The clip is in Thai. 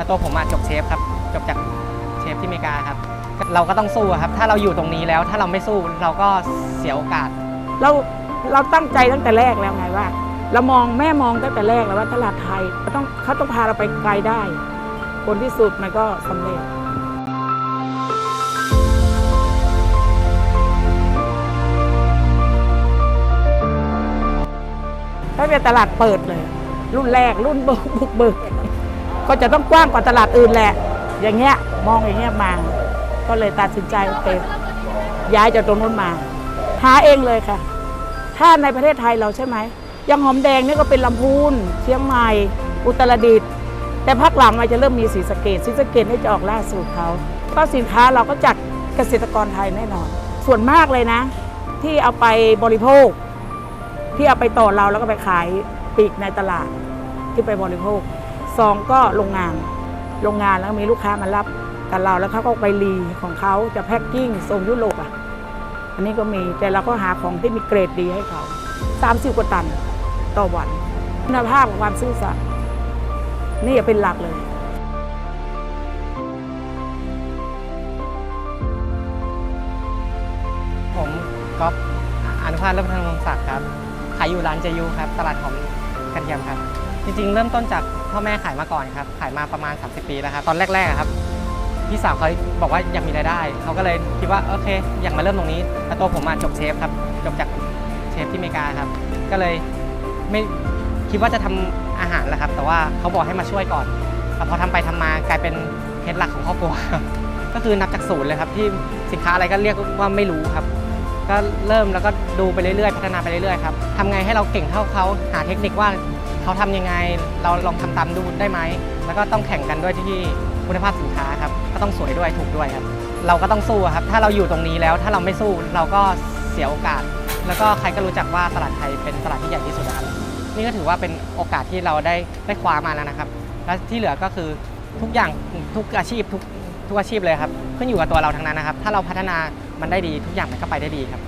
แต่ตัวผมอะจบเชฟครับ จบจากเชฟที่อเมริกาครับ เราก็ต้องสู้ครับ ถ้าเราอยู่ตรงนี้แล้ว ถ้าเราไม่สู้เราก็เสียโอกาส เราเราตั้งใจตั้งแต่แรกแล้วไงว่า เรามองแม่มองตั้งแต่แรกแล้วว่าตลาดไทยเขาต้องเขาต้องพาเราไปไกลได้ ผลที่สุดมันก็สำเร็จถ้าเป็นตลาดเปิดเลย รุ่นแรกรุ่นบุกเบิก ก็จะต้องกว้างกว่าตลาดอื่นแหละ อย่างเงี้ยมองอย่างเงี้ยมา ก็เลยตัดสินใจโอเคย้ายจากตรงนู้นมา หาเองเลยค่ะ ถ้าในประเทศไทยเราใช่ไหมยังหอมแดงนี่ก็เป็นลำพูนเชียงใหม่ อุตรดิตถ์แต่ภาคหลังมันจะเริ่มมีสีสเกตสีสเกตนี่จะออกล่าสุดเขาก็สินค้าเราก็จากเกษตรกรไทยแน่นอน ส่วนมากเลยนะ ที่เอาไปบริโภค ที่เอาไปต่อเราแล้วก็ไปขายปีกในตลาดที่ไปบริโภค สองก็โรงงาน โรงงานแล้วมีลูกค้ามารับกับเราแล้วเขาก็ไปรีของเขาจะแพ็คกิ้งส่งยุโรปอะ อันนี้ก็มีแต่เราก็หาของที่มีเกรดดีให้เขา30กว่าตันต่อวันคุณภาพความซื่อสัตย์นี่เป็นหลักเลยผมก๊อฟอนุภาพเริ่มพันวงศักดิ์ครับ ขายอยู่ร้านเจยูครับ ตลาดหอมกระเทียมครับ จริงๆ เริ่มต้นจากพ่อแม่ขายมาก่อนครับ ขายมาประมาณ 30 ปีแล้วครับ ตอนแรกๆครับ พี่สาวเขาบอกว่าอยากมีรายได้ เขาก็เลยคิดว่าโอเค อยากมาเริ่มตรงนี้แต่ตัวผมอะจบเชฟครับ จบจากเชฟที่อเมริกาครับ ก็เลยไม่คิดว่าจะทำอาหารแหละครับ แต่ว่าเขาบอกให้มาช่วยก่อนแต่พอทำไปทำมากลายเป็นเฮดหลักของครอบครัวก็คือนับจากศูนย์เลยครับที่สินค้าอะไรก็เรียกว่าไม่รู้ครับ ก็เริ่มแล้วก็ดูไปเรื่อยๆ พัฒนาไปเรื่อยๆครับทำไงให้เราเก่งเท่าเขาหาเทคนิคว่า เขาทำยังไงเราลองทำตามดูได้ไหม แล้วก็ต้องแข่งกันด้วยที่คุณภาพสินค้าครับก็ต้องสวยด้วยถูกด้วยครับ เราก็ต้องสู้ครับถ้าเราอยู่ตรงนี้แล้วถ้าเราไม่สู้เราก็เสียโอกาส แล้วก็ใครก็รู้จักว่าตลาดไทยเป็นตลาดที่ใหญ่ที่สุดนะครับนี่ก็ถือว่าเป็นโอกาสที่เราได้ได้คว้ามาแล้วนะครับ และที่เหลือก็คือทุกอย่างทุกอาชีพทุกทุกอาชีพเลยครับขึ้นอยู่กับตัวเราทั้งนั้นนะครับ ถ้าเราพัฒนามันได้ดีทุกอย่างมันก็ไปได้ดีครับ